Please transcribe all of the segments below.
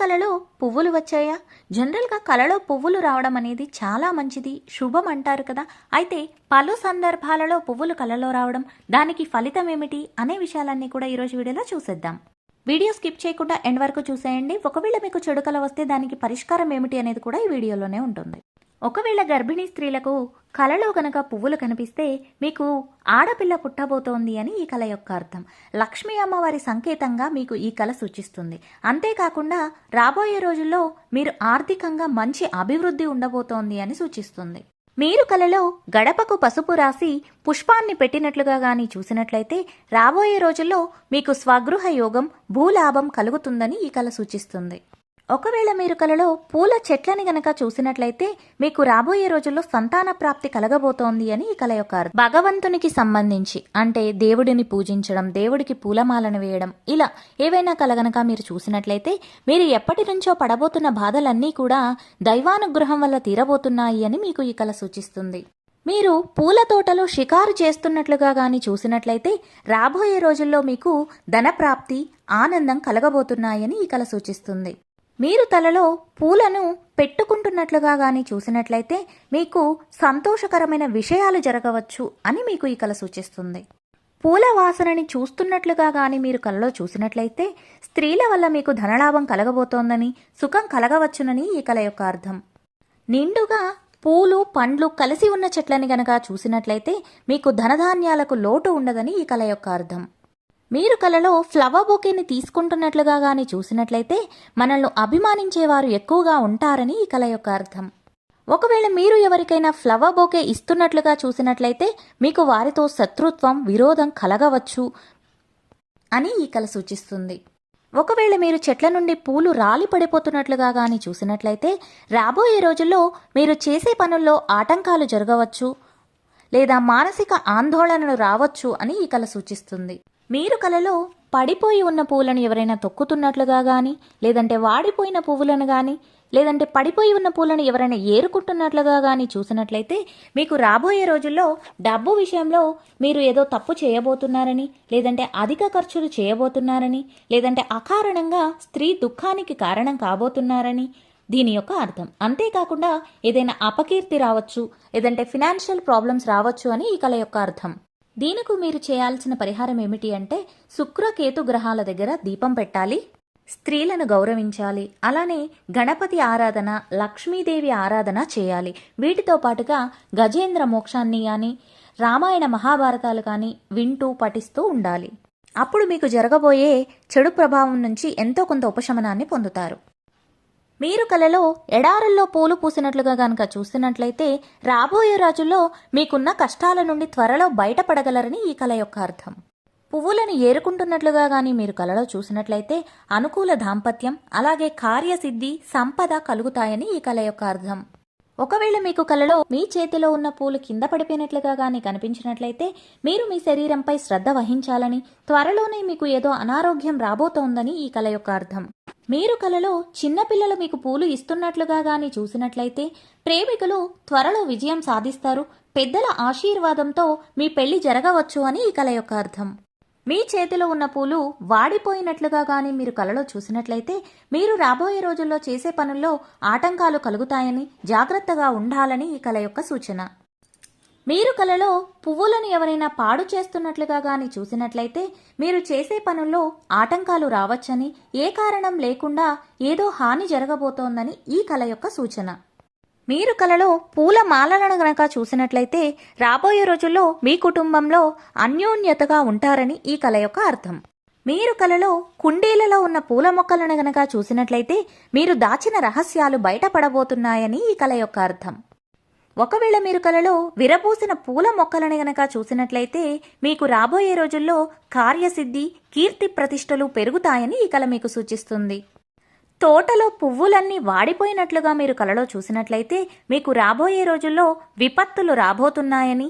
కలలో పువ్వులు వచ్చాయా? జనరల్గా కలలో పువ్వులు రావడం అనేది చాలా మంచిది. శుభం అంటారు కదా. అయితే పలు సందర్భాలలో పువ్వులు కలలో రావడం దానికి ఫలితం ఏమిటి అనే విషయాలన్నీ కూడా ఈరోజు వీడియోలో చూసేద్దాం. వీడియో స్కిప్ చేయకుండా ఎండ్ వరకు చూసేయండి. ఒకవేళ మీకు చెడుకల వస్తే దానికి పరిష్కారం ఏమిటి అనేది కూడా ఈ వీడియోలోనే ఉంటుంది. ఒకవేళ గర్భిణీ స్త్రీలకు కలలో గనక పువ్వులు కనిపిస్తే మీకు ఆడపిల్ల పుట్టబోతోంది అని ఈ కళ యొక్క అర్థం. లక్ష్మీ అమ్మవారి సంకేతంగా మీకు ఈ కళ సూచిస్తుంది. అంతేకాకుండా రాబోయే రోజుల్లో మీరు ఆర్థికంగా మంచి అభివృద్ధి ఉండబోతోంది అని సూచిస్తుంది. మీరు కలలో గడపకు పసుపు రాసి పుష్పాన్ని పెట్టినట్లుగా గాని చూసినట్లయితే రాబోయే రోజుల్లో మీకు స్వగృహ యోగం భూలాభం కలుగుతుందని ఈ కళ సూచిస్తుంది. ఒకవేళ మీరు కలలో పూల చెట్లని గనక చూసినట్లయితే మీకు రాబోయే రోజుల్లో సంతాన ప్రాప్తి కలగబోతోంది అని ఈ కల యొక్క భగవంతునికి సంబంధించి అంటే దేవుడిని పూజించడం దేవుడికి పూలమాలను వేయడం ఇలా ఏవైనా కల గనక మీరు చూసినట్లయితే మీరు ఎప్పటి నుంచో పడబోతున్న బాధలన్నీ కూడా దైవానుగ్రహం వల్ల తీరబోతున్నాయి అని మీకు ఈ కళ సూచిస్తుంది. మీరు పూల తోటలో షికారు చేస్తున్నట్లుగా గాని చూసినట్లయితే రాబోయే రోజుల్లో మీకు ధనప్రాప్తి ఆనందం కలగబోతున్నాయని ఈ కల సూచిస్తుంది. మీరు తలలో పూలను పెట్టుకుంటున్నట్లుగా గాని చూసినట్లయితే మీకు సంతోషకరమైన విషయాలు జరగవచ్చు అని మీకు ఈ కళ సూచిస్తుంది. పూల వాసనని చూస్తున్నట్లుగా గాని మీరు కలలో చూసినట్లయితే స్త్రీల వల్ల మీకు ధనలాభం కలగబోతోందని సుఖం కలగవచ్చునని ఈ కళ యొక్క అర్థం. నిండుగా పూలు పండ్లు కలిసి ఉన్న చెట్లని గనక చూసినట్లయితే మీకు ధనధాన్యాలకు లోటు ఉండదని ఈ కళ యొక్క అర్థం. మీరు కలలో ఫ్లవర్ బొకేని తీసుకుంటున్నట్లుగా గాని చూసినట్లయితే మనల్ని అభిమానించేవారు ఎక్కువగా ఉంటారని ఈ కళ యొక్క అర్థం. ఒకవేళ మీరు ఎవరికైనా ఫ్లవర్ బొకే ఇస్తున్నట్లుగా చూసినట్లయితే మీకు వారితో శత్రుత్వం విరోధం కలగవచ్చు అని ఈ కళ సూచిస్తుంది. ఒకవేళ మీరు చెట్ల నుండి పూలు రాలి పడిపోతున్నట్లుగా గాని చూసినట్లయితే రాబోయే రోజుల్లో మీరు చేసే పనుల్లో ఆటంకాలు జరగవచ్చు లేదా మానసిక ఆందోళనలు రావచ్చు అని ఈ కళ సూచిస్తుంది. మీరు కలలో పడిపోయి ఉన్న పువ్వులను ఎవరైనా తొక్కుతున్నట్లుగా కానీ లేదంటే వాడిపోయిన పువ్వులను కానీ లేదంటే పడిపోయి ఉన్న పూలను ఎవరైనా ఏరుకుంటున్నట్లుగా కానీ చూసినట్లయితే మీకు రాబోయే రోజుల్లో డబ్బు విషయంలో మీరు ఏదో తప్పు చేయబోతున్నారని లేదంటే అధిక ఖర్చులు చేయబోతున్నారని లేదంటే అకారణంగా స్త్రీ దుఃఖానికి కారణం కాబోతున్నారని దీని యొక్క అర్థం. అంతేకాకుండా ఏదైనా అపకీర్తి రావచ్చు లేదంటే ఫినాన్షియల్ ప్రాబ్లమ్స్ రావచ్చు అని ఈ కళ యొక్క అర్థం. దీనికి మీరు చేయాల్సిన పరిహారం ఏమిటి అంటే శుక్ర కేతు గ్రహాల దగ్గర దీపం పెట్టాలి స్త్రీలను గౌరవించాలి అలానే గణపతి ఆరాధన లక్ష్మీదేవి ఆరాధన చేయాలి. వీటితో పాటుగా గజేంద్ర మోక్షాన్ని కానీ రామాయణ మహాభారతాలు కానీ వింటూ పఠిస్తూ ఉండాలి. అప్పుడు మీకు జరగబోయే చెడు ప్రభావం నుంచి ఎంతో కొంత ఉపశమనాన్ని పొందుతారు. మీరు కలలో ఎడారుల్లో పూలు పూసినట్లుగా గనక చూస్తున్నట్లయితే రాబోయే రోజుల్లో మీకున్న కష్టాల నుండి త్వరలో బయటపడగలరని ఈ కళ యొక్క అర్థం. పువ్వులను ఏరుకుంటున్నట్లుగా గాని మీరు కలలో చూసినట్లయితే అనుకూల దాంపత్యం అలాగే కార్యసిద్ధి సంపద కలుగుతాయని ఈ కళ యొక్క అర్థం. ఒకవేళ మీకు కలలో మీ చేతిలో ఉన్న పూలు కింద పడిపోయినట్లుగా గాని కనిపించినట్లయితే మీరు మీ శరీరంపై శ్రద్ధ వహించాలని త్వరలోనే మీకు ఏదో అనారోగ్యం రాబోతోందని ఈ కళ యొక్క అర్థం. మీరు కలలో చిన్నపిల్లలు మీకు పూలు ఇస్తున్నట్లుగా గాని చూసినట్లయితే ప్రేమికులు త్వరలో విజయం సాధిస్తారు. పెద్దల ఆశీర్వాదంతో మీ పెళ్ళి జరగవచ్చు అని ఈ కల యొక్క అర్థం. మీ చేతిలో ఉన్న పూలు వాడిపోయినట్లుగా గాని మీరు కలలో చూసినట్లయితే మీరు రాబోయే రోజుల్లో చేసే పనుల్లో ఆటంకాలు కలుగుతాయని జాగ్రత్తగా ఉండాలని ఈ కల యొక్క సూచన. మీరు కలలో పువ్వులను ఎవరైనా పాడు చేస్తున్నట్లుగా గాని చూసినట్లయితే మీరు చేసే పనుల్లో ఆటంకాలు రావచ్చని ఏ కారణం లేకుండా ఏదో హాని జరగబోతోందని ఈ కళ యొక్క సూచన. మీరు కలలో పూల మాలలను గనక చూసినట్లయితే రాబోయే రోజుల్లో మీ కుటుంబంలో అన్యోన్యతగా ఉంటారని ఈ కళ యొక్క అర్థం. మీరు కలలో కుండీలలో ఉన్న పూల మొక్కలను గనక చూసినట్లయితే మీరు దాచిన రహస్యాలు బయటపడబోతున్నాయని ఈ కళ యొక్క అర్థం. ఒకవేళ మీరు కలలో విరబూసిన పూల మొక్కలను గనక చూసినట్లయితే మీకు రాబోయే రోజుల్లో కార్యసిద్ధి కీర్తి ప్రతిష్టలు పెరుగుతాయని ఈ కళ మీకు సూచిస్తుంది. తోటలో పువ్వులన్నీ వాడిపోయినట్లుగా మీరు కలలో చూసినట్లయితే మీకు రాబోయే రోజుల్లో విపత్తులు రాబోతున్నాయని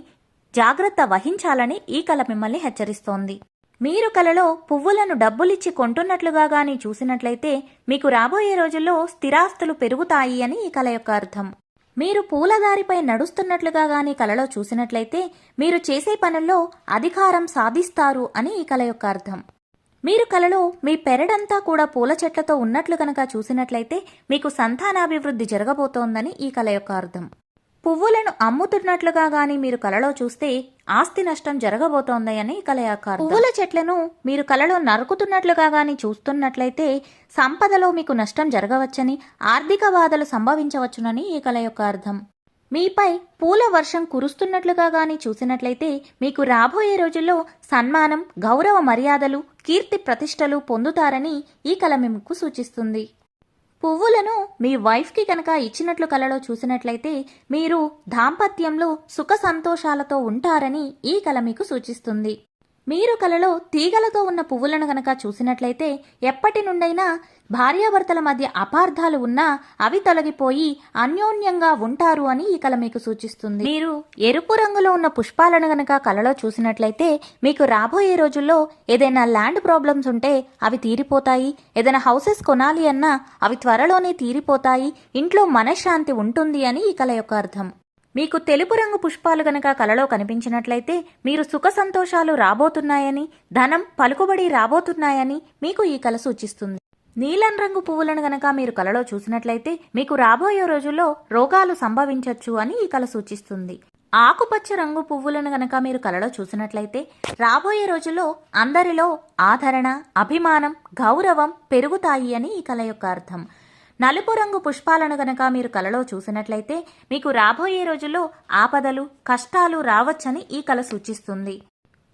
జాగ్రత్త వహించాలని ఈ కళ మిమ్మల్ని హెచ్చరిస్తోంది. మీరు కలలో పువ్వులను డబ్బులిచ్చి కొంటున్నట్లుగా గాని చూసినట్లయితే మీకు రాబోయే రోజుల్లో స్థిరాస్తులు పెరుగుతాయి అని ఈ కళ యొక్క అర్థం. మీరు పూలదారిపై నడుస్తున్నట్లుగా గాని కలలో చూసినట్లయితే మీరు చేసే పనుల్లో అధికారం సాధిస్తారు అని ఈ కళ యొక్క అర్థం. మీరు కలలో మీ పెరడంతా కూడా పూల చెట్లతో ఉన్నట్లు కనుక చూసినట్లయితే మీకు సంతానాభివృద్ధి జరగబోతోందని ఈ కళ యొక్క అర్థం. పువ్వులను అమ్ముతున్నట్లుగా గాని మీరు కలలో చూస్తే ఆస్తి నష్టం జరగబోతోందని ఈ కల పువ్వుల చెట్లను మీరు కలలో నరుకుతున్నట్లుగా గాని చూస్తున్నట్లయితే సంపదలో మీకు నష్టం జరగవచ్చని ఆర్థిక బాధలు సంభవించవచ్చునని ఈ కల యొక్క అర్థం. మీపై పూల వర్షం కురుస్తున్నట్లుగా గాని చూసినట్లయితే మీకు రాబోయే రోజుల్లో సన్మానం గౌరవ మర్యాదలు కీర్తి ప్రతిష్టలు పొందుతారని ఈ కల మీకు సూచిస్తుంది. పువ్వులను మీ వైఫ్కి కనుక ఇచ్చినట్లు కలలో చూసినట్లయితే మీరు దాంపత్యంలో సుఖ సంతోషాలతో ఉంటారని ఈ కళ మీకు సూచిస్తుంది. మీరు కలలో తీగలతో ఉన్న పువ్వులను గనక చూసినట్లయితే ఎప్పటి నుండైనా భార్యాభర్తల మధ్య అపార్థాలు ఉన్నా అవి తొలగిపోయి అన్యోన్యంగా ఉంటారు అని ఈ కళ మీకు సూచిస్తుంది. మీరు ఎరుపు రంగులో ఉన్న పుష్పాలను గనక కలలో చూసినట్లయితే మీకు రాబోయే రోజుల్లో ఏదైనా ల్యాండ్ ప్రాబ్లమ్స్ ఉంటే అవి తీరిపోతాయి. ఏదైనా హౌసెస్ కొనాలి అన్నా అవి త్వరలోనే తీరిపోతాయి. ఇంట్లో మనశ్శాంతి ఉంటుంది అని ఈ కల యొక్క అర్థం. మీకు తెలుపు రంగు పుష్పాలు గనక కలలో కనిపించినట్లయితే మీరు సుఖ సంతోషాలు రాబోతున్నాయని ధనం పలుకుబడి రాబోతున్నాయని మీకు ఈ కళ సూచిస్తుంది. నీలం రంగు పువ్వులను గనక మీరు కలలో చూసినట్లయితే మీకు రాబోయే రోజుల్లో రోగాలు సంభవించవచ్చు అని ఈ కళ సూచిస్తుంది. ఆకుపచ్చ రంగు పువ్వులను గనక మీరు కలలో చూసినట్లయితే రాబోయే రోజుల్లో అందరిలో ఆదరణ అభిమానం గౌరవం పెరుగుతాయి అని ఈ కళ యొక్క అర్థం. నలుపు రంగు పుష్పాలను గనక మీరు కలలో చూసినట్లయితే మీకు రాబోయే రోజుల్లో ఆపదలు కష్టాలు రావచ్చని ఈ కళ సూచిస్తుంది.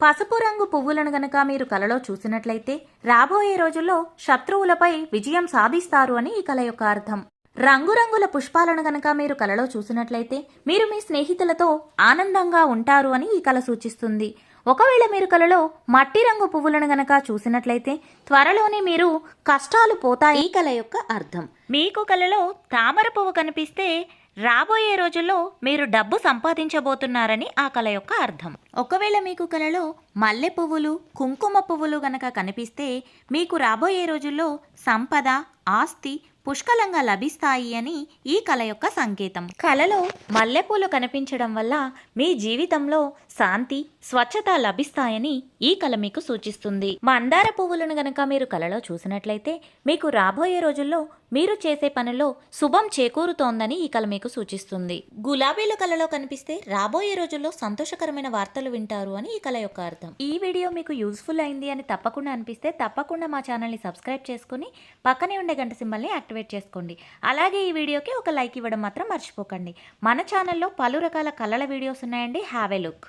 పసుపు రంగు పువ్వులను గనక మీరు కలలో చూసినట్లయితే రాబోయే రోజుల్లో శత్రువులపై విజయం సాధిస్తారు అని ఈ కల యొక్క అర్థం. రంగురంగుల పుష్పాలను గనక మీరు కలలో చూసినట్లయితే మీరు మీ స్నేహితులతో ఆనందంగా ఉంటారు అని ఈ కళ సూచిస్తుంది. ఒకవేళ మీరు కలలో మట్టి రంగు పువ్వులను గనక చూసినట్లయితే త్వరలోనే మీరు కష్టాలు పోతాయి. ఈ కల యొక్క అర్థం. మీకు కలలో తామర పువ్వు కనిపిస్తే రాబోయే రోజుల్లో మీరు డబ్బు సంపాదించబోతున్నారని ఆ కల యొక్క అర్థం. ఒకవేళ మీకు కలలో మల్లె పువ్వులు కుంకుమ పువ్వులు గనక కనిపిస్తే మీకు రాబోయే రోజుల్లో సంపద ఆస్తి పుష్కలంగా లభిస్తాయి అని ఈ కల యొక్క సంకేతం. కలలో మల్లెపూలు కనిపించడం వల్ల మీ జీవితంలో శాంతి స్వచ్ఛత లభిస్తాయని ఈ కల మీకు సూచిస్తుంది. మందార పువ్వులను గనక మీరు కలలో చూసినట్లయితే మీకు రాబోయే రోజుల్లో మీరు చేసే పనిలో శుభం చేకూరుతోందని ఈ కల మీకు సూచిస్తుంది. గులాబీలు కలలో కనిపిస్తే రాబోయే రోజుల్లో సంతోషకరమైన వార్తలు వింటారు అని ఈ కల యొక్క అర్థం. ఈ వీడియో మీకు యూస్ఫుల్ అయింది అని తప్పకుండా అనిపిస్తే తప్పకుండా మా ఛానల్ని సబ్స్క్రైబ్ చేసుకుని పక్కనే ఉండే గంట సింబల్ని యాక్టివేట్ చేసుకోండి. అలాగే ఈ వీడియోకి ఒక లైక్ ఇవ్వడం మాత్రం మర్చిపోకండి. మన ఛానల్లో పలు రకాల కళల వీడియోస్ ఉన్నాయండి. Have a look.